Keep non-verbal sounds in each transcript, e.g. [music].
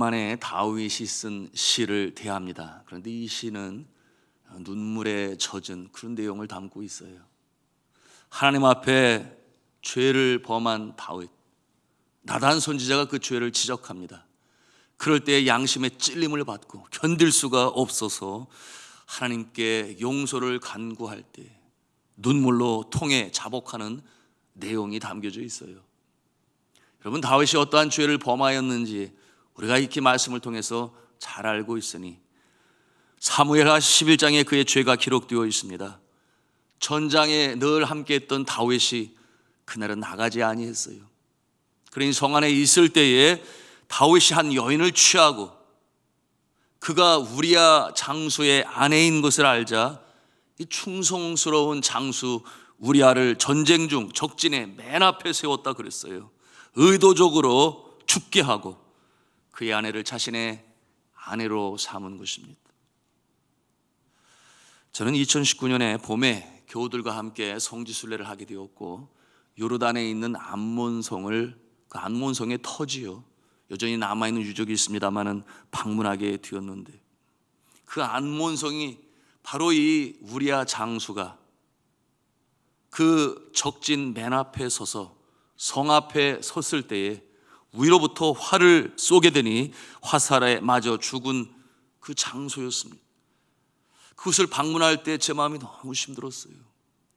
오랜만에 다윗이 쓴 시를 대합니다. 그런데 이 시는 눈물에 젖은 그런 내용을 담고 있어요. 하나님 앞에 죄를 범한 다윗, 나단 선지자가 그 죄를 지적합니다. 그럴 때 양심의 찔림을 받고 견딜 수가 없어서 하나님께 용서를 간구할 때 눈물로 통해 자복하는 내용이 담겨져 있어요. 여러분 다윗이 어떠한 죄를 범하였는지 우리가 익히 말씀을 통해서 잘 알고 있으니 사무엘하 11장에 그의 죄가 기록되어 있습니다. 전장에 늘 함께했던 다윗이 그날은 나가지 아니했어요. 그러니 성 안에 있을 때에 다윗이 한 여인을 취하고 그가 우리야 장수의 아내인 것을 알자 이 충성스러운 장수 우리아를 전쟁 중 적진의 맨 앞에 세웠다 그랬어요. 의도적으로 죽게 하고 그의 아내를 자신의 아내로 삼은 것입니다. 저는 2019년에 봄에 교우들과 함께 성지순례를 하게 되었고 요르단에 있는 암몬성을 그 암몬성의 터지요. 여전히 남아 있는 유적이 있습니다만은 방문하게 되었는데 그 암몬성이 바로 이 우리아 장수가 그 적진 맨 앞에 서서 성 앞에 섰을 때에 위로부터 활을 쏘게 되니 화살에 맞아 죽은 그 장소였습니다. 그것을 방문할 때 제 마음이 너무 힘들었어요.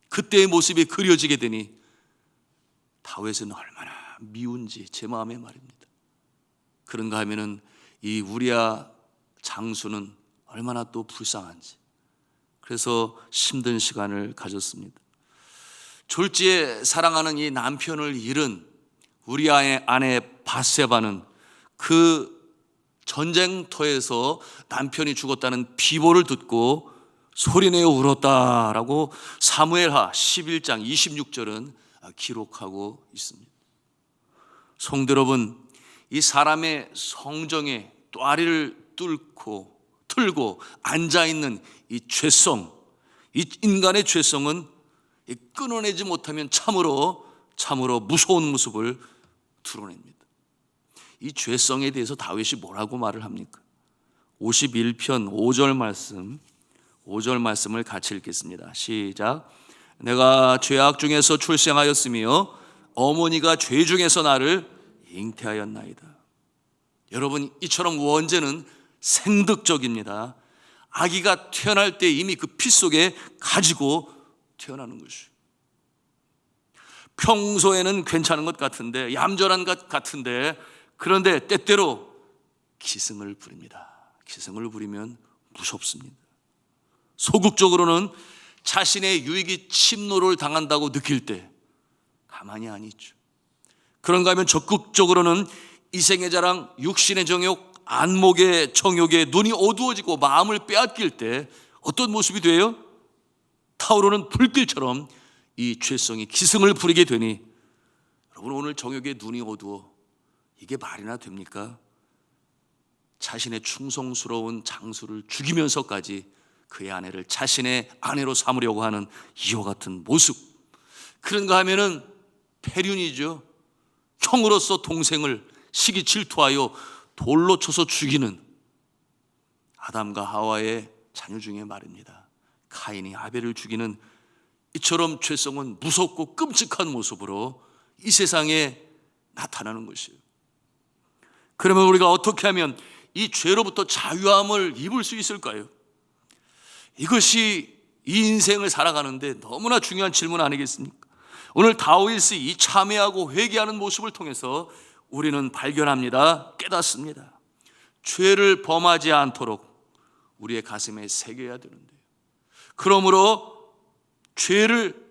그때의 모습이 그려지게 되니 다윗은 얼마나 미운지 제 마음에 말입니다. 그런가 하면은 이 우리아 장수는 얼마나 또 불쌍한지 그래서 힘든 시간을 가졌습니다. 졸지에 사랑하는 이 남편을 잃은 우리아의 아내 바세바는 그 전쟁터에서 남편이 죽었다는 비보를 듣고 소리내어 울었다라고 사무엘하 11장 26절은 기록하고 있습니다. 성도 여러분, 이 사람의 성정에 또아리를 뚫고 틀고 앉아 있는 이 죄성, 이 인간의 죄성은 끊어내지 못하면 참으로 참으로 무서운 모습을 드러냅니다. 이 죄성에 대해서 다윗이 뭐라고 말을 합니까? 51편 5절 말씀 5절 말씀을 같이 읽겠습니다. 시작. 내가 죄악 중에서 출생하였으며 어머니가 죄 중에서 나를 잉태하였나이다. 여러분 이처럼 원죄는 생득적입니다. 아기가 태어날 때 이미 그 피 속에 가지고 태어나는 것이. 평소에는 괜찮은 것 같은데 얌전한 것 같은데 그런데 때때로 기승을 부립니다. 기승을 부리면 무섭습니다. 소극적으로는 자신의 유익이 침노를 당한다고 느낄 때 가만히 안 있죠. 그런가 하면 적극적으로는 이생의 자랑, 육신의 정욕, 안목의 정욕에 눈이 어두워지고 마음을 빼앗길 때 어떤 모습이 돼요? 타오르는 불길처럼 이 죄성이 기승을 부리게 되니 여러분 오늘 정욕에 눈이 어두워 이게 말이나 됩니까? 자신의 충성스러운 장수를 죽이면서까지 그의 아내를 자신의 아내로 삼으려고 하는 이와 같은 모습 그런가 하면은 폐륜이죠 형으로서 동생을 시기 질투하여 돌로 쳐서 죽이는 아담과 하와의 자녀 중에 말입니다 카인이 아벨을 죽이는 이처럼 죄성은 무섭고 끔찍한 모습으로 이 세상에 나타나는 것이에요. 그러면 우리가 어떻게 하면 이 죄로부터 자유함을 입을 수 있을까요? 이것이 이 인생을 살아가는데 너무나 중요한 질문 아니겠습니까? 오늘 다윗이 이 참회하고 회개하는 모습을 통해서 우리는 발견합니다. 깨닫습니다. 죄를 범하지 않도록 우리의 가슴에 새겨야 되는데요. 그러므로 죄를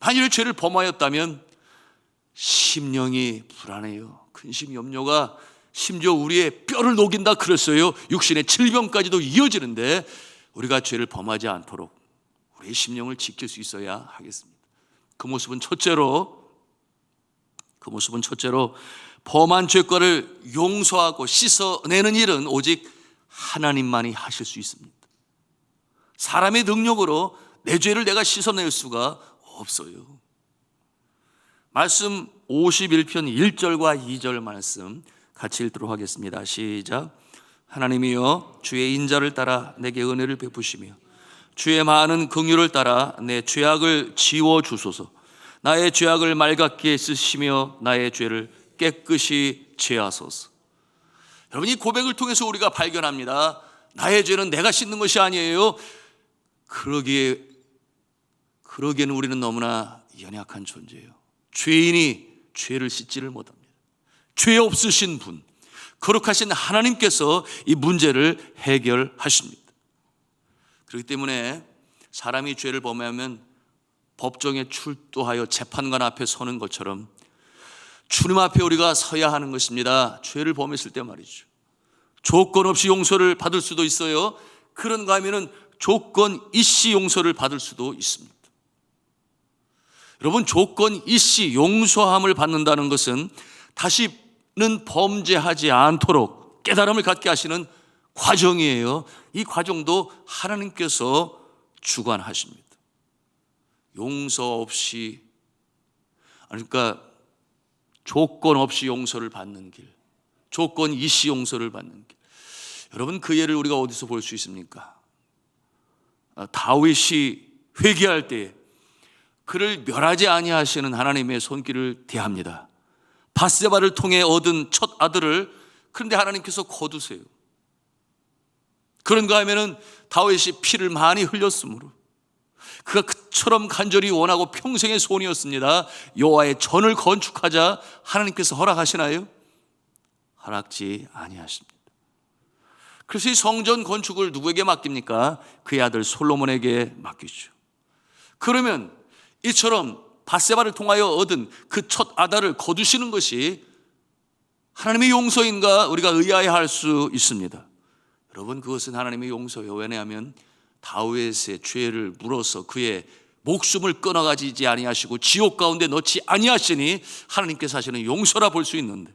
만일 죄를 범하였다면 심령이 불안해요. 근심 염려가 심지어 우리의 뼈를 녹인다 그랬어요. 육신의 질병까지도 이어지는데 우리가 죄를 범하지 않도록 우리의 심령을 지킬 수 있어야 하겠습니다. 그 모습은 첫째로 그 모습은 첫째로 범한 죄과를 용서하고 씻어내는 일은 오직 하나님만이 하실 수 있습니다. 사람의 능력으로 내 죄를 내가 씻어낼 수가 없어요. 말씀 51편 1절과 2절 말씀 같이 읽도록 하겠습니다. 시작. 하나님이여 주의 인자를 따라 내게 은혜를 베푸시며 주의 많은 긍휼을 따라 내 죄악을 지워 주소서. 나의 죄악을 맑게 쓰시며 나의 죄를 깨끗이 제하소서. 여러분 이 고백을 통해서 우리가 발견합니다. 나의 죄는 내가 씻는 것이 아니에요. 그러기에 그러기에는 우리는 너무나 연약한 존재예요. 죄인이 죄를 씻지를 못합니다. 죄 없으신 분, 거룩하신 하나님께서 이 문제를 해결하십니다. 그렇기 때문에 사람이 죄를 범하면 법정에 출두하여 재판관 앞에 서는 것처럼 주님 앞에 우리가 서야 하는 것입니다. 죄를 범했을 때 말이죠. 조건 없이 용서를 받을 수도 있어요. 그런가 하면은 조건 이씨 용서를 받을 수도 있습니다. 여러분 조건 이씨 용서함을 받는다는 것은 다시는 범죄하지 않도록 깨달음을 갖게 하시는 과정이에요. 이 과정도 하나님께서 주관하십니다. 용서 없이 그러니까 조건 없이 용서를 받는 길, 조건 이씨 용서를 받는 길. 여러분 그 예를 우리가 어디서 볼 수 있습니까? 아, 다윗이 회개할 때에 그를 멸하지 아니하시는 하나님의 손길을 대합니다. 바세바를 통해 얻은 첫 아들을 그런데 하나님께서 거두세요. 그런가 하면은 다윗이 피를 많이 흘렸으므로 그가 그처럼 간절히 원하고 평생의 소원이었습니다. 여호와의 전을 건축하자 하나님께서 허락하시나요? 허락지 아니하십니다. 그래서 이 성전 건축을 누구에게 맡깁니까? 그의 아들 솔로몬에게 맡기죠. 그러면 이처럼 바세바를 통하여 얻은 그 첫 아들을 거두시는 것이 하나님의 용서인가 우리가 의아해 할 수 있습니다. 여러분 그것은 하나님의 용서예요. 왜냐하면 다윗의 죄를 물어서 그의 목숨을 끊어가지지 아니하시고 지옥 가운데 넣지 아니하시니 하나님께서 하시는 용서라 볼 수 있는데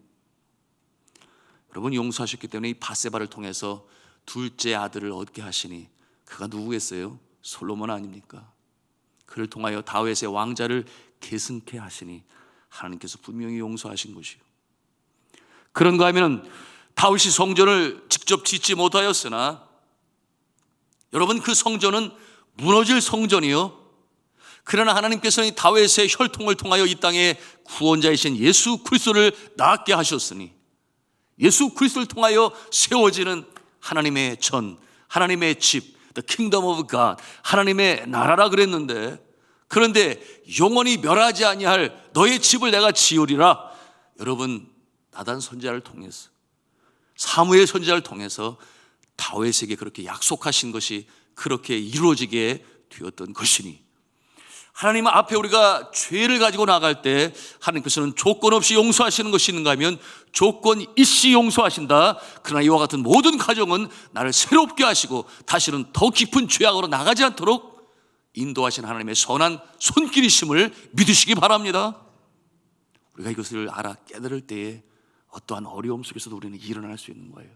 여러분 용서하셨기 때문에 이 바세바를 통해서 둘째 아들을 얻게 하시니 그가 누구겠어요? 솔로몬 아닙니까? 그를 통하여 다윗의 왕자를 계승케 하시니 하나님께서 분명히 용서하신 것이요. 그런가 하면 다윗이 성전을 직접 짓지 못하였으나 여러분 그 성전은 무너질 성전이요. 그러나 하나님께서는 다윗의 혈통을 통하여 이 땅에 구원자이신 예수 그리스도를 낳게 하셨으니 예수 그리스도를 통하여 세워지는 하나님의 전, 하나님의 집, the kingdom of God, 하나님의 나라라 그랬는데. 그런데 영원히 멸하지 아니할 너의 집을 내가 지으리라. 여러분 나단 선지자를 통해서 사무엘 선지자를 통해서 다윗에게 그렇게 약속하신 것이 그렇게 이루어지게 되었던 것이니 하나님 앞에 우리가 죄를 가지고 나갈 때 하나님께서는 조건 없이 용서하시는 것이 있는가 하면 조건 있이 용서하신다. 그러나 이와 같은 모든 가정은 나를 새롭게 하시고 다시는 더 깊은 죄악으로 나가지 않도록 인도하신 하나님의 선한 손길이심을 믿으시기 바랍니다. 우리가 이것을 알아 깨달을 때에 어떠한 어려움 속에서도 우리는 일어날 수 있는 거예요.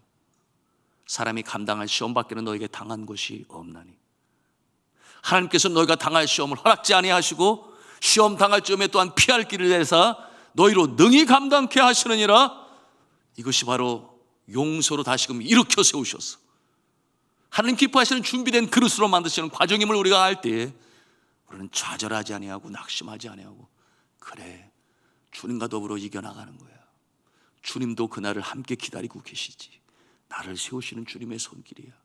사람이 감당할 시험 밖에는 너에게 당한 것이 없나니. 하나님께서 너희가 당할 시험을 허락지 아니하시고 시험 당할 점에 또한 피할 길을 내사 너희로 능히 감당케 하시느니라. 이것이 바로 용서로 다시금 일으켜 세우셨어. 하나님 기뻐하시는 준비된 그릇으로 만드시는 과정임을 우리가 알 때에 우리는 좌절하지 아니하고 낙심하지 아니하고 그래 주님과 더불어 이겨나가는 거야. 주님도 그날을 함께 기다리고 계시지. 나를 세우시는 주님의 손길이야.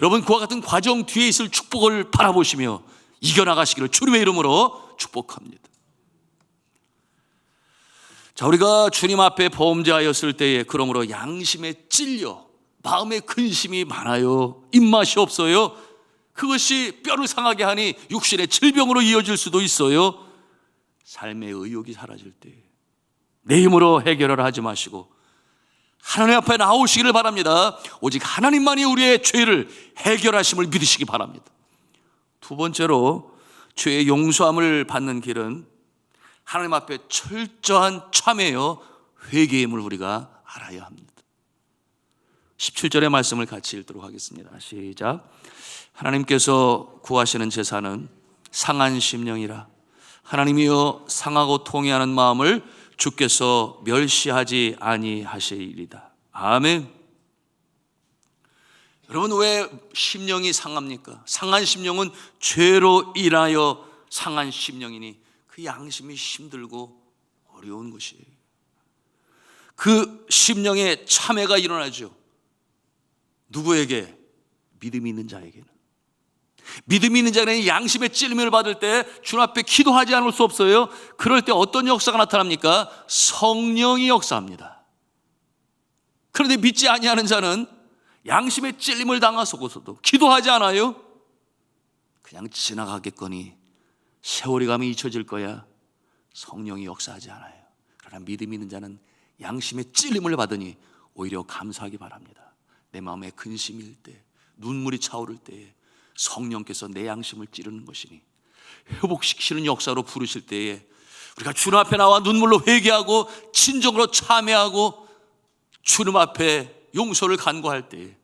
여러분 그와 같은 과정 뒤에 있을 축복을 바라보시며 이겨나가시기를 주님의 이름으로 축복합니다. 자, 우리가 주님 앞에 범죄하였을 때에 그러므로 양심에 찔려 마음에 근심이 많아요. 입맛이 없어요. 그것이 뼈를 상하게 하니 육신의 질병으로 이어질 수도 있어요. 삶의 의욕이 사라질 때 내 힘으로 해결을 하지 마시고 하나님 앞에 나오시기를 바랍니다. 오직 하나님만이 우리의 죄를 해결하심을 믿으시기 바랍니다. 두 번째로 죄의 용서함을 받는 길은 하나님 앞에 철저한 참회요 회개임을 우리가 알아야 합니다. 17절의 말씀을 같이 읽도록 하겠습니다. 시작. 하나님께서 구하시는 제사는 상한 심령이라 하나님이여 상하고 통회하는 마음을 주께서 멸시하지 아니하시리이다. 아멘. 여러분 왜 심령이 상합니까? 상한 심령은 죄로 인하여 상한 심령이니 그 양심이 힘들고 어려운 것이에요. 그 심령에 참회가 일어나죠. 누구에게? 믿음이 있는 자에게는. 믿음이 있는 자는 양심의 찔림을 받을 때 주 앞에 기도하지 않을 수 없어요. 그럴 때 어떤 역사가 나타납니까? 성령이 역사합니다. 그런데 믿지 아니하는 자는 양심의 찔림을 당하고서도 기도하지 않아요. 그냥 지나가겠거니 세월이 가면 잊혀질 거야. 성령이 역사하지 않아요. 그러나 믿음 있는 자는 양심의 찔림을 받으니 오히려 감사하기 바랍니다. 내 마음에 근심일 때, 눈물이 차오를 때에 성령께서 내 양심을 찌르는 것이니 회복시키는 역사로 부르실 때에 우리가 주님 앞에 나와 눈물로 회개하고 진정으로 참회하고 주님 앞에 용서를 간구할 때에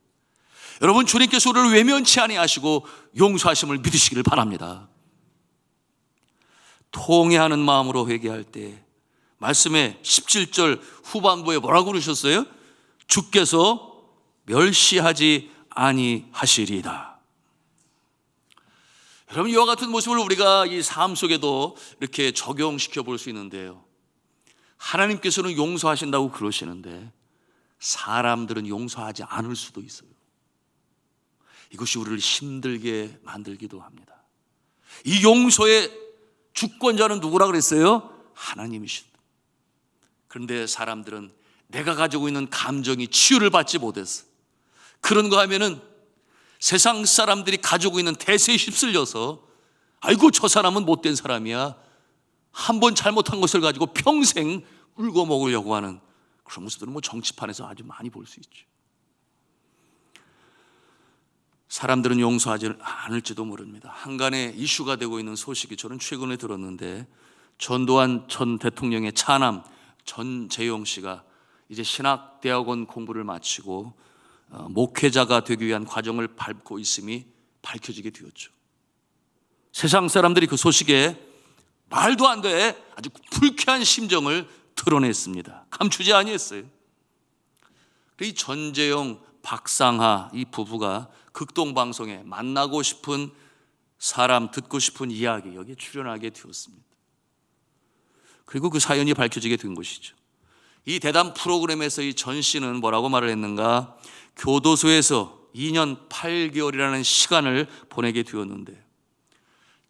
여러분 주님께서 우리를 외면치 아니하시고 용서하심을 믿으시기를 바랍니다. 통회하는 마음으로 회개할 때 말씀의 17절 후반부에 뭐라고 그러셨어요? 주께서 멸시하지 아니하시리이다. 여러분 이와 같은 모습을 우리가 이 삶 속에도 이렇게 적용시켜 볼 수 있는데요. 하나님께서는 용서하신다고 그러시는데 사람들은 용서하지 않을 수도 있어요. 이것이 우리를 힘들게 만들기도 합니다. 이 용서의 주권자는 누구라 그랬어요? 하나님이시다. 그런데 사람들은 내가 가지고 있는 감정이 치유를 받지 못했어. 그런 거 하면은 세상 사람들이 가지고 있는 대세에 휩쓸려서 아이고 저 사람은 못된 사람이야. 한 번 잘못한 것을 가지고 평생 울고 먹으려고 하는 그런 모습들은 뭐 정치판에서 아주 많이 볼 수 있죠. 사람들은 용서하지 않을지도 모릅니다. 한간에 이슈가 되고 있는 소식이 저는 최근에 들었는데 전두환 전 대통령의 차남 전재용 씨가 이제 신학대학원 공부를 마치고 어, 목회자가 되기 위한 과정을 밟고 있음이 밝혀지게 되었죠. 세상 사람들이 그 소식에 말도 안 돼 아주 불쾌한 심정을 드러냈습니다. 감추지 아니했어요. 이 전재용, 박상하 이 부부가 극동 방송에 만나고 싶은 사람 듣고 싶은 이야기 여기에 출연하게 되었습니다. 그리고 그 사연이 밝혀지게 된 것이죠. 이 대담 프로그램에서 이 전 씨는 뭐라고 말을 했는가? 교도소에서 2년 8개월이라는 시간을 보내게 되었는데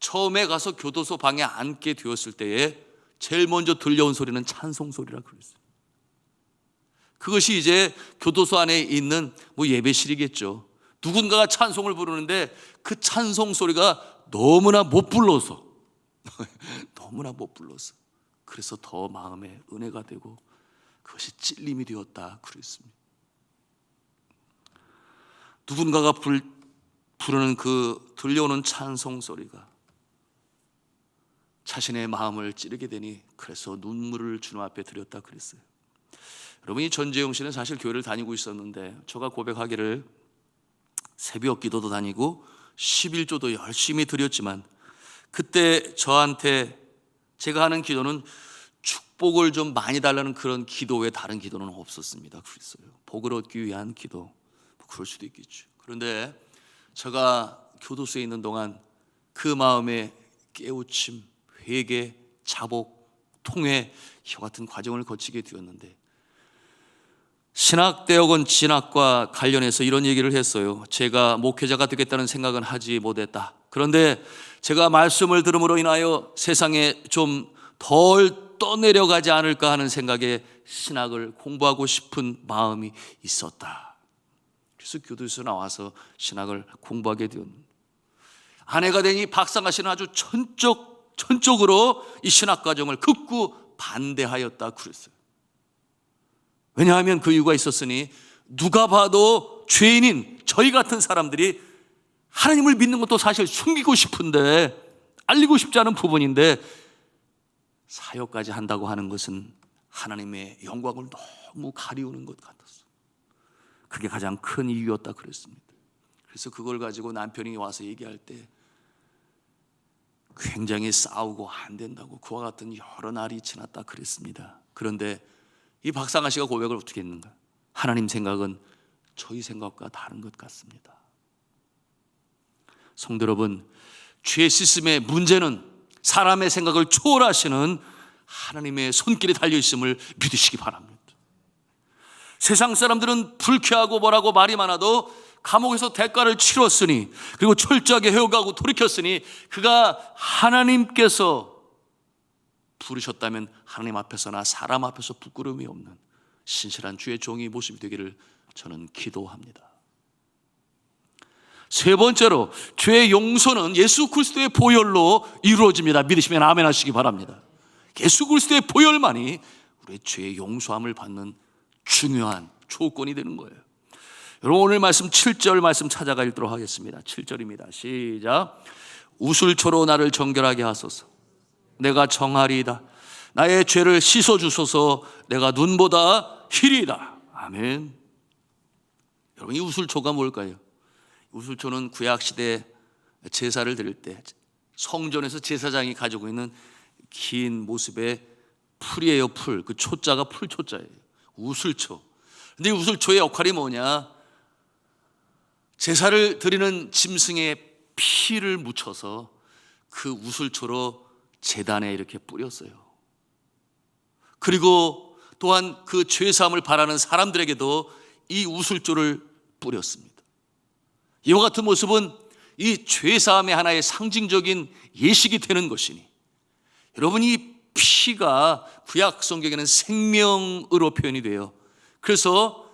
처음에 가서 교도소 방에 앉게 되었을 때에 제일 먼저 들려온 소리는 찬송 소리라 그랬어요. 그것이 이제 교도소 안에 있는 뭐 예배실이겠죠. 누군가가 찬송을 부르는데 그 찬송 소리가 너무나 못 불러서 [laughs] 너무나 못 불러서 그래서 더 마음에 은혜가 되고 그것이 찔림이 되었다 그랬습니다. 누군가가 불, 부르는 그 들려오는 찬송 소리가 자신의 마음을 찌르게 되니 그래서 눈물을 주님 앞에 드렸다 그랬어요. 여러분 이 전재용 씨는 사실 교회를 다니고 있었는데 저가 고백하기를 새벽 기도도 다니고 11조도 열심히 드렸지만 그때 저한테 제가 하는 기도는 축 복을 좀 많이 달라는 그런 기도 외에 다른 기도는 없었습니다. 그랬어요. 복을 얻기 위한 기도. 뭐 그럴 수도 있겠죠. 그런데 제가 교도소에 있는 동안 그 마음에 깨우침, 회개, 자복, 통회 이와 같은 과정을 거치게 되었는데 신학 대학원 진학과 관련해서 이런 얘기를 했어요. 제가 목회자가 되겠다는 생각은 하지 못했다. 그런데 제가 말씀을 들음으로 인하여 세상에 좀 덜 떠내려가지 않을까 하는 생각에 신학을 공부하고 싶은 마음이 있었다. 그래서 교도에서 나와서 신학을 공부하게 되었는데 아내가 되니 박상하 씨는 아주 전적, 전적으로 이 신학 과정을 극구 반대하였다 그랬어요. 왜냐하면 그 이유가 있었으니 누가 봐도 죄인인 저희 같은 사람들이 하나님을 믿는 것도 사실 숨기고 싶은데 알리고 싶지 않은 부분인데 사역까지 한다고 하는 것은 하나님의 영광을 너무 가리우는 것 같았어. 그게 가장 큰 이유였다 그랬습니다. 그래서 그걸 가지고 남편이 와서 얘기할 때 굉장히 싸우고 안 된다고 그와 같은 여러 날이 지났다 그랬습니다. 그런데 이 박상아 씨가 고백을 어떻게 했는가? 하나님 생각은 저희 생각과 다른 것 같습니다. 성도 여러분, 죄 씻음의 문제는 사람의 생각을 초월하시는 하나님의 손길에 달려 있음을 믿으시기 바랍니다. 세상 사람들은 불쾌하고 뭐라고 말이 많아도 감옥에서 대가를 치렀으니 그리고 철저하게 회개하고 돌이켰으니 그가 하나님께서 부르셨다면 하나님 앞에서나 사람 앞에서 부끄러움이 없는 신실한 주의 종이 모습이 되기를 저는 기도합니다. 세 번째로 죄의 용서는 예수 그리스도의 보혈로 이루어집니다. 믿으시면 아멘 하시기 바랍니다. 예수 그리스도의 보혈만이 우리의 죄의 용서함을 받는 중요한 조건이 되는 거예요. 여러분 오늘 말씀 7절 말씀 찾아가 읽도록 하겠습니다. 7절입니다. 시작. 우술초로 나를 정결하게 하소서. 내가 정하리이다. 나의 죄를 씻어 주소서. 내가 눈보다 희리이다. 아멘. 여러분 이 우술초가 뭘까요? 우술초는 구약 시대 제사를 드릴 때 성전에서 제사장이 가지고 있는 긴 모습의 풀이에요, 풀. 그 초자가 풀 초자예요. 우술초. 근데 이 우술초의 역할이 뭐냐? 제사를 드리는 짐승의 피를 묻혀서 그 우술초로 재단에 이렇게 뿌렸어요. 그리고 또한 그 죄사함을 바라는 사람들에게도 이 우술초를 뿌렸습니다. 이와 같은 모습은 이 죄사함의 하나의 상징적인 예식이 되는 것이니 여러분 이 피가 구약 성경에는 생명으로 표현이 돼요. 그래서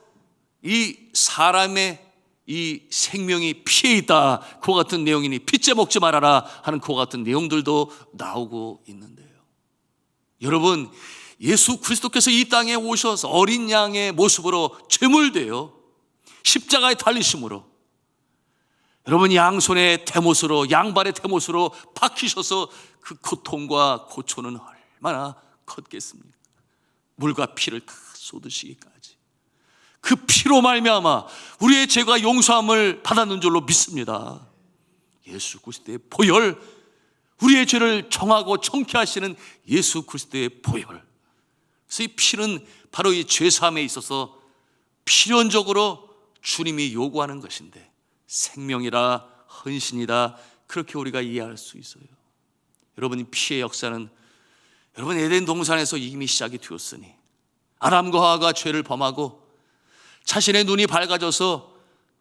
이 사람의 이 생명이 피에 있다. 그와 같은 내용이니 피째 먹지 말아라 하는 그와 같은 내용들도 나오고 있는데요. 여러분, 예수 그리스도께서 이 땅에 오셔서 어린 양의 모습으로 제물되어 십자가에 달리심으로 여러분 양손의 대못으로 양발의 대못으로 박히셔서 그 고통과 고초는 얼마나 컸겠습니까? 물과 피를 다 쏟으시기까지 그 피로 말미암아 우리의 죄가 용서함을 받았는 줄로 믿습니다. 예수 그리스도의 보혈 우리의 죄를 정하고 청케하시는 예수 그리스도의 보혈. 그래서 이 피는 바로 이 죄 사함에 있어서 필연적으로 주님이 요구하는 것인데 생명이라 헌신이다 그렇게 우리가 이해할 수 있어요. 여러분 피의 역사는 여러분 에덴 동산에서 이미 시작이 되었으니 아담과 하와가 죄를 범하고 자신의 눈이 밝아져서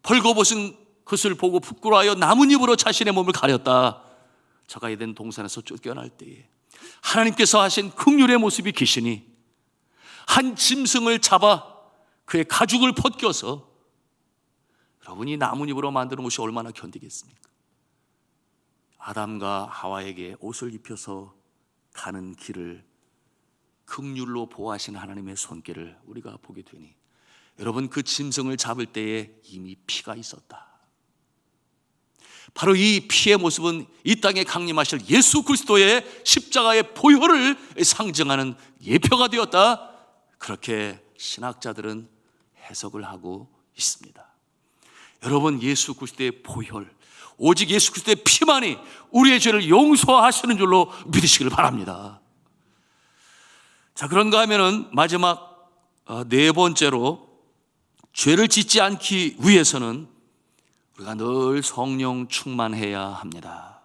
벌거벗은 것을 보고 부끄러워하여 나뭇잎으로 자신의 몸을 가렸다. 저가 에덴 동산에서 쫓겨날 때에 하나님께서 하신 긍휼의 모습이 계시니 한 짐승을 잡아 그의 가죽을 벗겨서 여러분이 나뭇잎으로 만드는 것이 얼마나 견디겠습니까? 아담과 하와에게 옷을 입혀서 가는 길을 극률로 보호하신 하나님의 손길을 우리가 보게 되니 여러분 그 짐승을 잡을 때에 이미 피가 있었다. 바로 이 피의 모습은 이 땅에 강림하실 예수 그리스도의 십자가의 보혈을 상징하는 예표가 되었다. 그렇게 신학자들은 해석을 하고 있습니다. 여러분 예수 그리스도의 보혈 오직 예수 그리스도의 피만이 우리의 죄를 용서하시는 줄로 믿으시길 바랍니다. 자 그런가 하면은 마지막 어, 네 번째로 죄를 짓지 않기 위해서는 우리가 늘 성령 충만해야 합니다.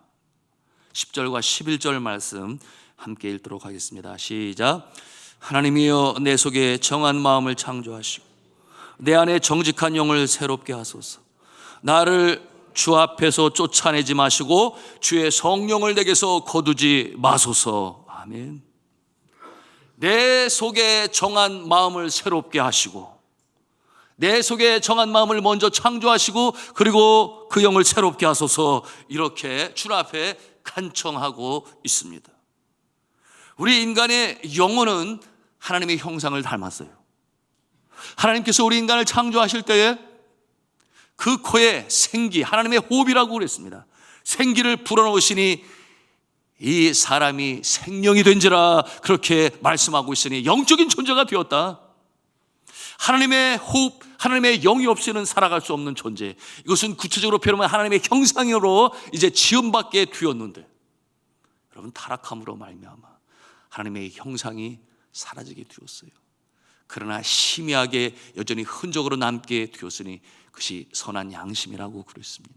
10절과 11절 말씀 함께 읽도록 하겠습니다. 시작. 하나님이여 내 속에 정한 마음을 창조하시고 내 안에 정직한 영을 새롭게 하소서. 나를 주 앞에서 쫓아내지 마시고 주의 성령을 내게서 거두지 마소서. 아멘. 내 속에 정한 마음을 새롭게 하시고 내 속에 정한 마음을 먼저 창조하시고 그리고 그 영을 새롭게 하소서 이렇게 주 앞에 간청하고 있습니다. 우리 인간의 영혼은 하나님의 형상을 닮았어요. 하나님께서 우리 인간을 창조하실 때에 그 코에 생기, 하나님의 호흡이라고 그랬습니다. 생기를 불어넣으시니 이 사람이 생명이 된지라 그렇게 말씀하고 있으니 영적인 존재가 되었다. 하나님의 호흡, 하나님의 영이 없이는 살아갈 수 없는 존재. 이것은 구체적으로 표현하면 하나님의 형상으로 이제 지음받게 되었는데 여러분 타락함으로 말미암아 하나님의 형상이 사라지게 되었어요. 그러나 희미하게 여전히 흔적으로 남게 되었으니 그것이 선한 양심이라고 그랬습니다.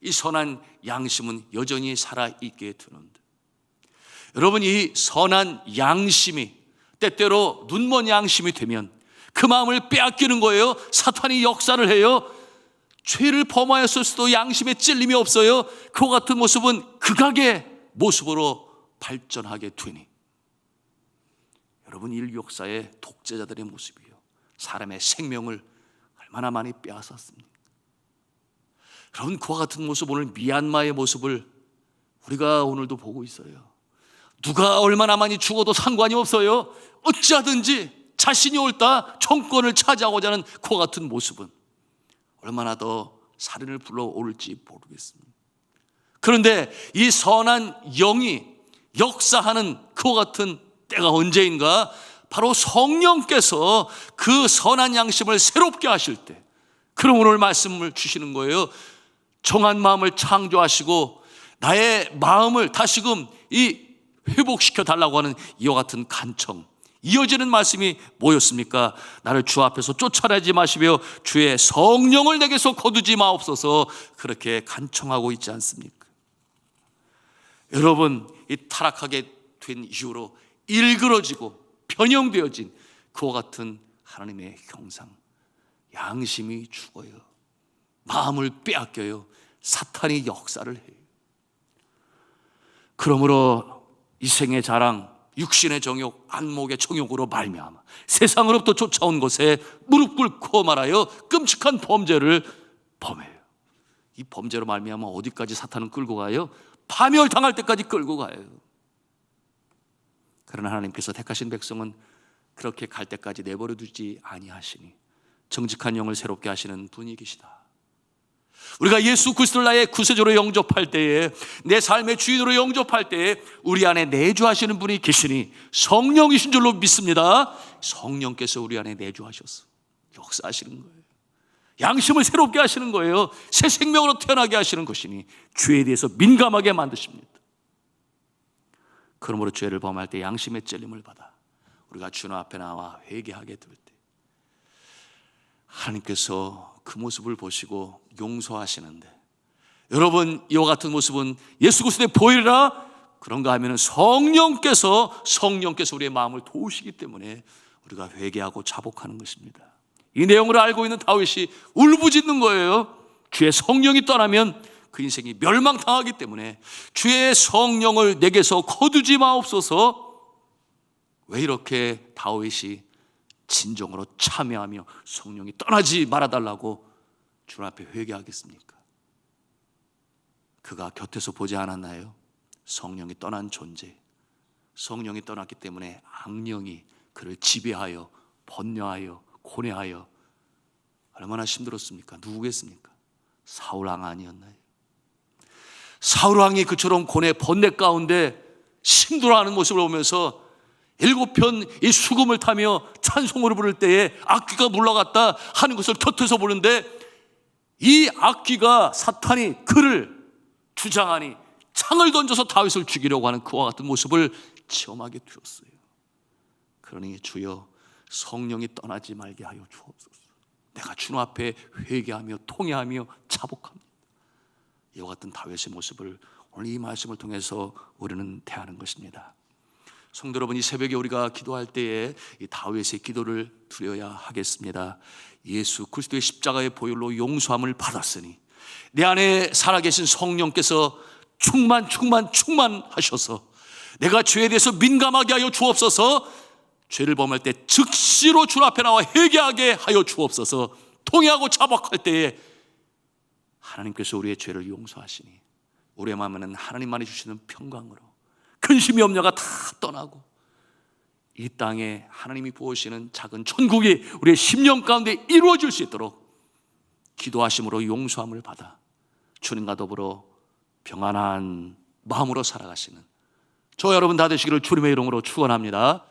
이 선한 양심은 여전히 살아있게 되는데 여러분 이 선한 양심이 때때로 눈먼 양심이 되면 그 마음을 빼앗기는 거예요. 사탄이 역사를 해요. 죄를 범하였을 수도 양심에 찔림이 없어요. 그와 같은 모습은 극악의 모습으로 발전하게 되니 여러분 일 역사의 독재자들의 모습이요. 사람의 생명을 얼마나 많이 빼앗았습니까? 여러분 그와 같은 모습 오늘 미얀마의 모습을 우리가 오늘도 보고 있어요. 누가 얼마나 많이 죽어도 상관이 없어요. 어찌하든지 자신이 옳다 정권을 차지하고자 하는 그와 같은 모습은 얼마나 더 살인을 불러올지 모르겠습니다. 그런데 이 선한 영이 역사하는 그와 같은 때가 언제인가? 바로 성령께서 그 선한 양심을 새롭게 하실 때, 그럼 오늘 말씀을 주시는 거예요. 정한 마음을 창조하시고 나의 마음을 다시금 이 회복시켜 달라고 하는 이와 같은 간청. 이어지는 말씀이 뭐였습니까? 나를 주 앞에서 쫓아내지 마시며 주의 성령을 내게서 거두지 마옵소서 그렇게 간청하고 있지 않습니까? 여러분, 이 타락하게 된 이후로 일그러지고 변형되어진 그와 같은 하나님의 형상. 양심이 죽어요. 마음을 빼앗겨요. 사탄이 역사를 해요. 그러므로 이 생의 자랑, 육신의 정욕, 안목의 정욕으로 말미암아 세상으로부터 쫓아온 것에 무릎 꿇고 말하여 끔찍한 범죄를 범해요. 이 범죄로 말미암아 어디까지 사탄은 끌고 가요? 파멸 당할 때까지 끌고 가요. 그러나 하나님께서 택하신 백성은 그렇게 갈 때까지 내버려 두지 아니하시니 정직한 영을 새롭게 하시는 분이 계시다. 우리가 예수 그리스도를 나의 구세주로 영접할 때에 내 삶의 주인으로 영접할 때에 우리 안에 내주하시는 분이 계시니 성령이신 줄로 믿습니다. 성령께서 우리 안에 내주하셔서 역사하시는 거예요. 양심을 새롭게 하시는 거예요. 새 생명으로 태어나게 하시는 것이니 죄에 대해서 민감하게 만드십니다. 그러므로 죄를 범할 때 양심의 찔림을 받아 우리가 주님 앞에 나와 회개하게 될 때 하나님께서 그 모습을 보시고 용서하시는데 여러분 이와 같은 모습은 예수 그리스도의 보이라 그런가 하면은 성령께서 성령께서 우리의 마음을 도우시기 때문에 우리가 회개하고 자복하는 것입니다. 이 내용을 알고 있는 다윗이 울부짖는 거예요. 주의 성령이 떠나면 그 인생이 멸망당하기 때문에 주의 성령을 내게서 거두지 마옵소서. 왜 이렇게 다윗이 진정으로 참여하며 성령이 떠나지 말아달라고 주 앞에 회개하겠습니까? 그가 곁에서 보지 않았나요? 성령이 떠난 존재. 성령이 떠났기 때문에 악령이 그를 지배하여 번뇌하여 고뇌하여 얼마나 힘들었습니까? 누구겠습니까? 사울 왕 아니었나요? 사울 왕이 그처럼 고뇌 번뇌 가운데 힘들어하는 모습을 보면서 일곱 편 이 수금을 타며 찬송을 부를 때에 악귀가 물러갔다 하는 것을 곁에서 보는데 이 악귀가 사탄이 그를 주장하니 창을 던져서 다윗을 죽이려고 하는 그와 같은 모습을 체험하게 되었어요. 그러니 주여 성령이 떠나지 말게 하여 주옵소서. 내가 주님 앞에 회개하며 통회하며 자복합니다. 이와 같은 다윗의 모습을 오늘 이 말씀을 통해서 우리는 대하는 것입니다. 성도 여러분, 이 새벽에 우리가 기도할 때에 이 다윗의 기도를 드려야 하겠습니다. 예수 그리스도의 십자가의 보혈로 용서함을 받았으니 내 안에 살아계신 성령께서 충만 충만 충만하셔서 내가 죄에 대해서 민감하게 하여 주옵소서 죄를 범할 때 즉시로 주 앞에 나와 회개하게 하여 주옵소서 통회하고 자복할 때에 하나님께서 우리의 죄를 용서하시니 우리의 마음에는 하나님만이 주시는 평강으로 근심이 염려가 다 떠나고 이 땅에 하나님이 부으시는 작은 천국이 우리의 심령 가운데 이루어질 수 있도록 기도하심으로 용서함을 받아 주님과 더불어 평안한 마음으로 살아가시는 저 여러분 다 되시기를 주님의 이름으로 축원합니다.